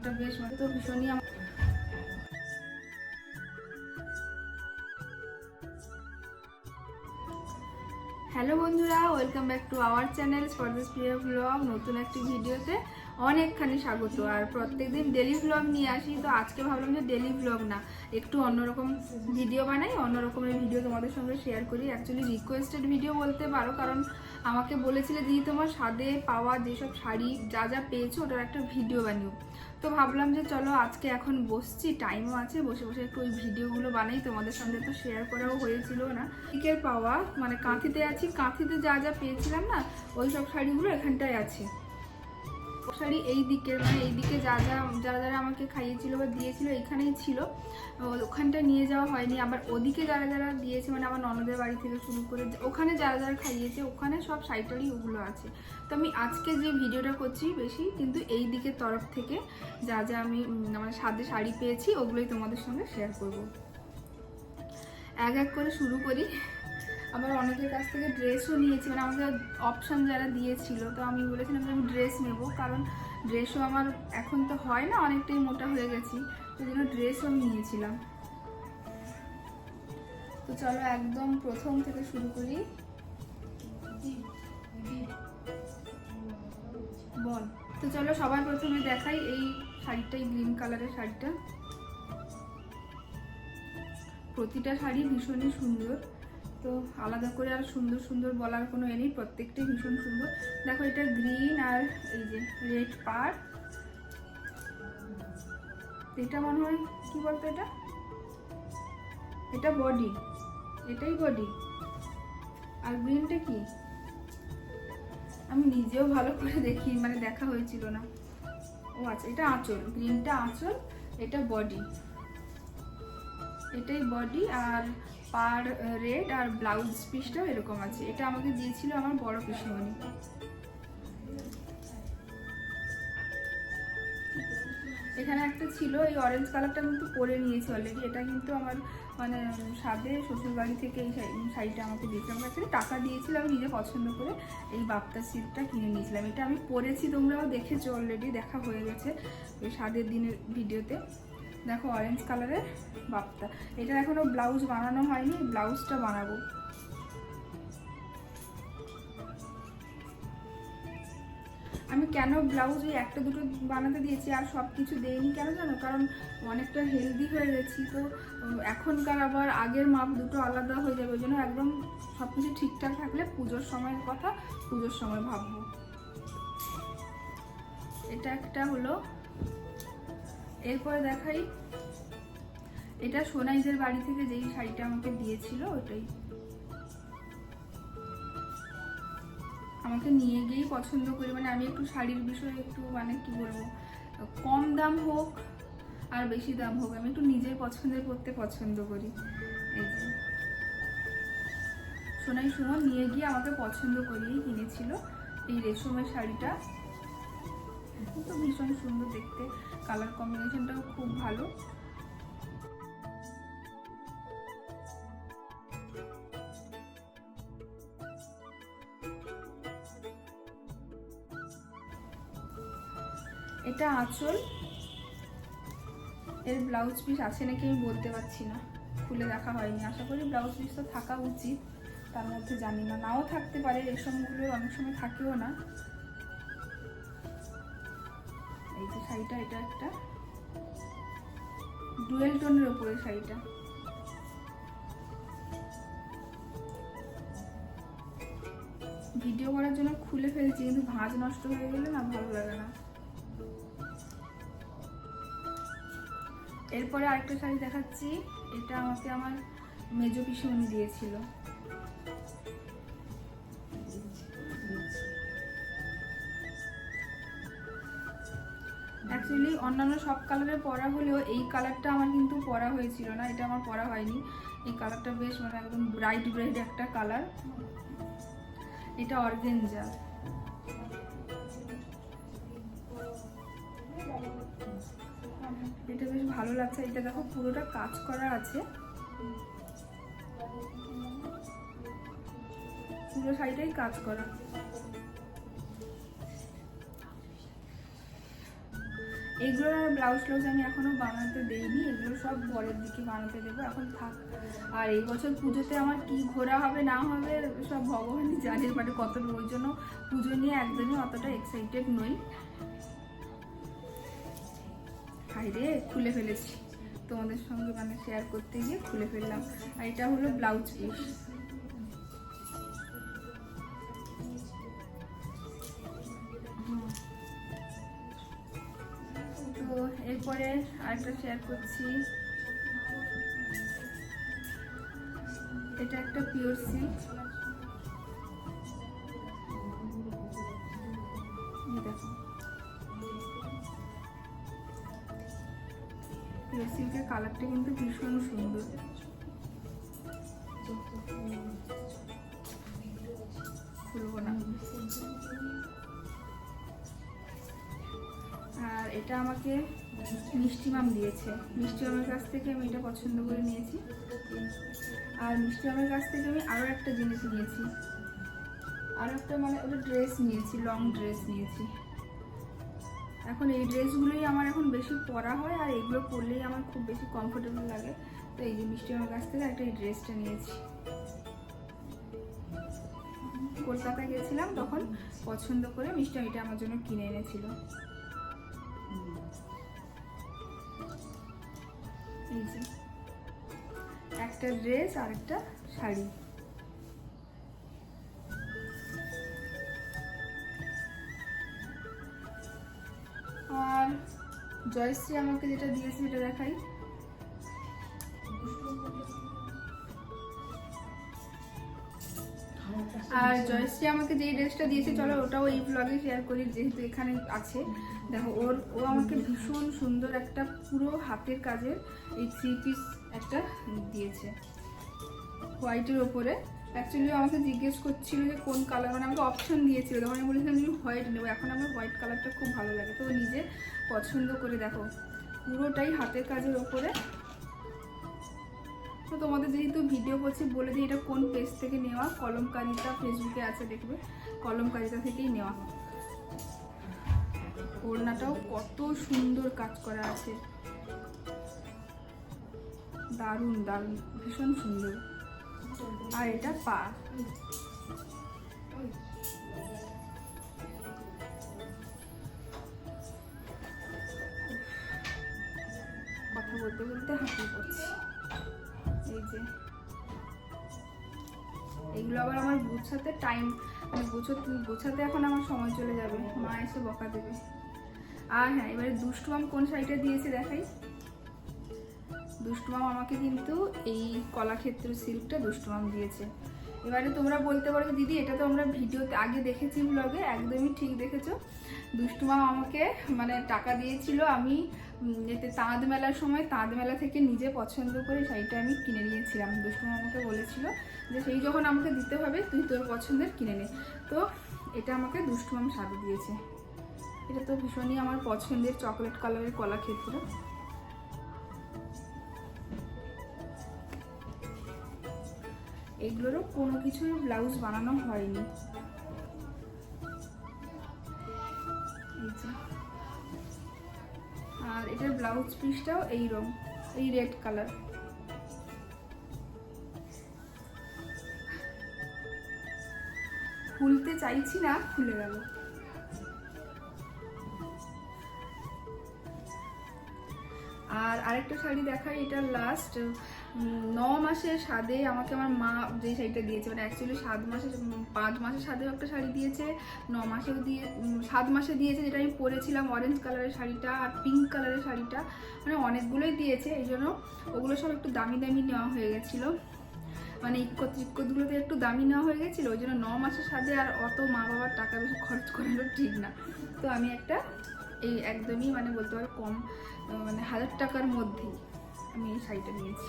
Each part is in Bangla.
কালারটা বেশ তো ভীষণই আমার হ্যালো বন্ধুরা welcome back to our channel স্পর্দাস প্রিয় ব্লগ নতুন একটি ভিডিওতে অনেকখানি স্বাগত। আর প্রত্যেকদিন ডেলি ব্লগ নিয়ে আসি, তো আজকে ভাবলাম যে ডেলি ব্লগ না, একটু অন্যরকম ভিডিও বানাই অন্যরকমের ভিডিও তোমাদের সঙ্গে শেয়ার করি। অ্যাকচুয়ালি রিকোয়েস্টেড ভিডিও বলতে পারো, কারণ আমাকে বলেছিলে দিদি তোমার স্বাদে পাওয়া যেসব শাড়ি যা যা পেয়েছ, ওটার একটা ভিডিও বানিও। তো ভাবলাম যে চলো আজকে এখন বসছি টাইমও আছে, বসে বসে একটু ওই ভিডিওগুলো বানাই, তোমাদের সঙ্গে তো শেয়ার করাও হয়েছিল না। পিকের পাওয়া মানে কাঁথিতে আছি, কাঁথিতে যা যা পেয়েছিলাম না, ওই সব শাড়িগুলো এখানটায় আছে। শাড়ি এই দিকের মানে এই দিকে যা যা যারা যারা আমাকে খাইয়েছিল বা দিয়েছিল এখানেই ছিল। ওখানটা নিয়ে যাওয়া হয়নি। আবার ওদিকে যারা যারা দিয়েছে মানে আমার ননদের বাড়ি থেকে শুরু করে, ওখানে যারা যারা খাইয়েছে, ওখানে সব সাইটারই ওগুলো আছে। তো আমি আজকে যে ভিডিওটা করছি বেশি, কিন্তু এই দিকের তরফ থেকে যা যা আমি মানে সাদে শাড়ি পেয়েছি, ওগুলোই তোমাদের সঙ্গে শেয়ার করব। এক এক করে শুরু করি। আবার অনেকের কাছ থেকে ড্রেসও নিয়েছি মানে আমাকে অপশান যারা দিয়েছিল, তো আমি বলেছিলাম যে আমি ড্রেস নেব, কারণ ড্রেসও আমার এখন তো হয় না, অনেকটাই মোটা হয়ে গেছি, তো জন্য ড্রেসও আমি নিয়েছিলাম। তো চলো একদম প্রথম থেকে শুরু করি। বল। তো চলো সবার প্রথমে দেখাই এই শাড়িটাই গ্রিন কালারের শাড়িটা। প্রতিটা শাড়ি ভীষণই সুন্দর। তো আলাদা করে আর সুন্দর সুন্দর বলার কোনো এ নেই, প্রত্যেকটাই ভীষণ সুন্দর। দেখো এটা গ্রিন আর এই যে রেড পার এটা মনে হয়, কি বলতো এটা? এটা বডি এটাই বডি আর গ্রিনটা কি? আমি নিজেও ভালো করে দেখি মানে দেখা হয়েছিল না। ও আচ্ছা এটা আঁচল গ্রিনটা আঁচল, এটা বডি এটাই বডি আর পার রেড আর ব্লাউজ পিসটাও এরকম আছে। এটা আমাকে দিয়েছিল আমার বড় পিসমণি। এখানে একটা ছিল, এই অরেঞ্জ কালারটা কিন্তু পরে নিয়েছি অলরেডি এটা কিন্তু আমার মানে সাদে শ্বশুর বাড়ি থেকে এই শাড়িটা আমাকে দিয়েছিল। আমার কাছে টাকা দিয়েছিল, আমি নিজে পছন্দ করে এই বাপ্তা সিটটা কিনে নিয়েছিলাম। এটা আমি পরেছি, তোমরাও দেখেছ অলরেডি দেখা হয়ে গেছে ওই স্বাদের দিনের ভিডিওতে দেখো অরেঞ্জ কালারের বাপ্তা এটা এখনও ব্লাউজ বানানো হয়নি ব্লাউজটা বানাবো। আমি কেন ব্লাউজ ওই একটা দুটো বানাতে দিয়েছি আর সব কিছু দেইনি কেন জানো? কারণ অনেকটা হেলদি হয়ে গেছি তো এখনকার আবার আগের মাপ দুটো আলাদা হয়ে যাবে, ওই জন্য একদম সব কিছু ঠিকঠাক থাকলে পুজোর সময়ের কথা, পুজোর সময় ভাববো। এটা একটা হলো এরপরে দেখাই। এটা সোনাইদের বাড়ি থেকে যেই শাড়িটা আমাকে দিয়েছিল, ওটাই। আমাকে নিয়ে গিয়েই পছন্দ করি মানে আমি একটু শাড়ির বিষয়ে একটু মানে কি বলব, কম দাম হোক আর বেশি দাম হোক, আমি একটু নিজের পছন্দের করতে পছন্দ করি। এই যে। সোনাই সুমন নিয়ে গিয়ে আমাকে পছন্দ করিয়েই কিনেছিল এই রেশমের শাড়িটা। তো ভীষণ সুন্দর দেখতে। কালার কম্বিনেশনটাও খুব ভালো। এটা আঁচল। এর ব্লাউজ পিস আছে নাকি আমি বলতে পারছি না। খুলে দেখা হয়নি। আশা করি ব্লাউজ পিস তো থাকা উচিত। তার মধ্যে জানি না। নাও থাকতে পারে। রেশমগুলো অনেক সময় থাকেও না। এই যে শাড়িটা, এটা একটা। ডুয়েল টোনের ওপরে শাড়িটা। ভিডিও করার জন্য খুলে ফেলছি, কিন্তু ভাঁজ নষ্ট হয়ে গেলে না ভালো লাগে না। এরপরে আরেকটা শাড়ি দেখাচ্ছি, এটা আমাকে আমার মেজো পিসুমনি দিয়েছিল। অ্যাকচুয়ালি অন্যান্য সব কালারের পরা হলেও এই কালারটা আমার কিন্তু পরা হয়েছিল না, এটা আমার পরা হয়নি। এই কালারটা বেশ মানে একদম ব্রাইট ব্রাইট একটা কালার এটা অর্গেঞ্জা এটা বেশ ভালো লাগছে, এটা দেখো পুরোটা কাজ করা আছে। পুরো শাড়িটাই কাজ করা। এগুলো আর ব্লাউজ ট্লাউজ আমি এখনও বানাতে দেইনি, এগুলো সব পরের দিকে বানাতে দেবো, এখন থাক। আর এই বছর পুজোতে আমার কি ঘোরা হবে, না হবে, সব ভগবানই জানে মানে কত ওই জন্য পুজো নিয়ে একদমই অতটা এক্সাইটেড নই। হাইরে খুলে ফেলেছি। তোমাদের সঙ্গে মানে শেয়ার করতে গিয়ে খুলে ফেললাম। আর এটা হলো ব্লাউজ পিস এরপরে আরেকটা শেয়ার করছি। এটা একটা পিওর সিল্ক দেখো। পিওর সিল্কের কালারটা কিন্তু ভীষণ সুন্দর। এটা আমাকে মিষ্টি মাম দিয়েছে। মিষ্টি মামের কাছ থেকে আমি এটা পছন্দ করে নিয়েছি। আর মিষ্টি মামের কাছ থেকে আমি আরও একটা জিনিস নিয়েছি। আরও একটা মানে ওটা ড্রেস নিয়েছি লং ড্রেস নিয়েছি। এখন এই ড্রেসগুলোই আমার এখন বেশি পরা হয় আর এগুলো পরলেই আমার খুব বেশি কমফোর্টেবল লাগে। তো এই যে মিষ্টি মামের কাছ থেকে একটা এই ড্রেসটা নিয়েছি। কলকাতা গেছিলাম তখন পছন্দ করে মিষ্টি এটা আমার জন্য কিনে এনেছিল। একটা ড্রেস আর একটা শাড়ি। আর জয়শ্রী আমাকে যেটা দিয়েছে সেটা দেখাই। আর জয়শ্রী আমাকে যেই ড্রেসটা দিয়েছে, চলো ওটাও এই ব্লগে শেয়ার করি, যেহেতু এখানে আছে। দেখো, ওর, ও আমাকে ভীষণ সুন্দর একটা, পুরো হাতের কাজের এই থ্রি পিস একটা দিয়েছে। হোয়াইটের ওপরে। অ্যাকচুয়ালি আমাকে জিজ্ঞেস করছিল যে কোন কালার মানে আমাকে অপশন দিয়েছিল। তখন আমি বলেছিলাম যে হোয়াইট নেব। এখন আমার হোয়াইট কালারটা খুব ভালো লাগে। তো নিজে পছন্দ করে, দেখো, পুরোটাই হাতের কাজের ওপরে। তোমাদের যেহেতু ভিডিও করছি, বলে দিই এটা কোন পেজ থেকে নেওয়া? কলমকারিতা ফেসবুকে আছে দেখবে। কলমকারিতা থেকেই নেওয়া। ওড়নাটাও কত সুন্দর কাজ করা আছে। দারুণ দারুণ, ভীষণ সুন্দর। আর এটা পা। কথা বলতে বলতে হাঁপিয়ে পড়ছি। যে এগুলো আবার আমার গুছাতে টাইম মানে গুছোতে এখন আমার সময় চলে যাবে। মা এসে বকা দেবে। আর হ্যাঁ এবারে দুষ্টুমাম কোন শাড়িটা দিয়েছে দেখাই? দুষ্টুমাম আমাকে কিন্তু এই কলাক্ষেত্র সিল্কটা দুষ্টুমাম দিয়েছে। এবারে তোমরা বলতে পারো দিদি, এটা তো আমরা ভিডিওতে, আগে দেখেছি ব্লগে একদমই ঠিক দেখেছ। দুষ্টুমাম আমাকে মানে টাকা দিয়েছিল আমি এতে তাঁত মেলার সময়, তাঁত মেলা থেকে নিজে পছন্দ করে শাড়িটা আমি কিনে নিয়েছিলাম। দুষ্টুমাম আমাকে বলেছিল যে, সেই যখন আমাকে দিতে হবে, তুই তোর পছন্দের কিনে নে। তো এটা আমাকে দুষ্টুমাম সাথে দিয়েছে। এটা তো ভীষণই আমার পছন্দের চকলেট কালারের কলা কলাক্ষেত্র এগুলোরও কোনো কিছুই ব্লাউজ বানানো হয়নি। আর এটার ব্লাউজ পিসটাও এই রং এই রেড কালার খুলতে চাইছি না খুলে গেল। আর আরেকটা শাড়ি দেখাই, এটা লাস্ট ন মাসের স্বাদে আমাকে আমার মা যে শাড়িটা দিয়েছে মানে অ্যাকচুয়ালি সাত মাসে পাঁচ মাসের স্বাদেও একটা শাড়ি দিয়েছে, ন মাসেও দিয়ে সাত মাসে দিয়েছে যেটা আমি পরেছিলাম অরেঞ্জ কালারের শাড়িটা আর পিঙ্ক কালারের শাড়িটা মানে অনেকগুলোই দিয়েছে, এই জন্য ওগুলো সব একটু দামি দামি নেওয়া হয়ে গেছিল। মানে ইক্কত ইক্কতগুলোতে একটু দামি নেওয়া হয়ে গেছিল, ওই জন্য ন মাসের সাথে আর অত মা বাবার টাকা বেশি খরচ করানো ঠিক না। তো আমি একটা এই একদমই মানে বলতে পারো কম মানে হাজার টাকার মধ্যেই আমি এই শাড়িটা নিয়েছি।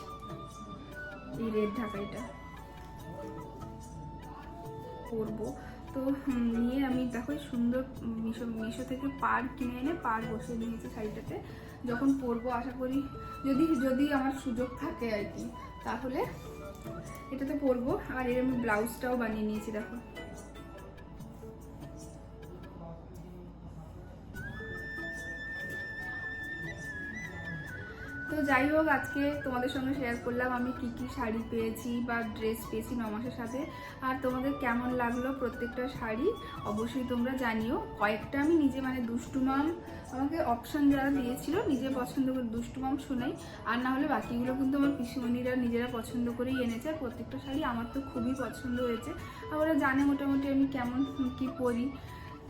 এই রেড ঢাকাইটা। পরবো। তো নিয়ে আমি দেখো সুন্দর মিশো মিশো থেকে পার কিনে এনে পার বসে নিয়েছি শাড়িটাতে। যখন পরবো, আশা করি যদি যদি আমার সুযোগ থাকে আর কি, তাহলে এটাতে পরবো। আর এর আমি ব্লাউজটাও বানিয়ে নিয়েছি, দেখো। তো যাই হোক, আজকে তোমাদের সঙ্গে শেয়ার করলাম আমি কি কি শাড়ি পেয়েছি বা ড্রেস পেয়েছি নমাসের সাথে। আর তোমাদের কেমন লাগল প্রত্যেকটা শাড়ি অবশ্যই তোমরা জানিও। কয়েকটা আমি নিজে মানে দুষ্টুমাম আমাকে অপশন যারা দিয়েছিল নিজে পছন্দ করে দুষ্টুমাম শোনাই। আর না হলে বাকিগুলো কিন্তু আমার পিসিমণিরা নিজেরা পছন্দ করেই এনেছে। আর প্রত্যেকটা শাড়ি আমার তো খুবই পছন্দ হয়েছে। আর ওরা জানে মোটামুটি আমি কেমন কি পরি।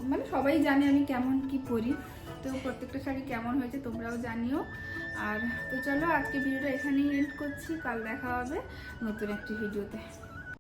মানে সবাই জানে আমি কেমন কি পরি। তো প্রত্যেকটা শাড়ি কেমন হয়েছে তোমরাও জানিও। আর তো চলো আজকে ভিডিওটা এখানেই এন্ড করছি। কাল দেখা হবে নতুন একটি ভিডিওতে।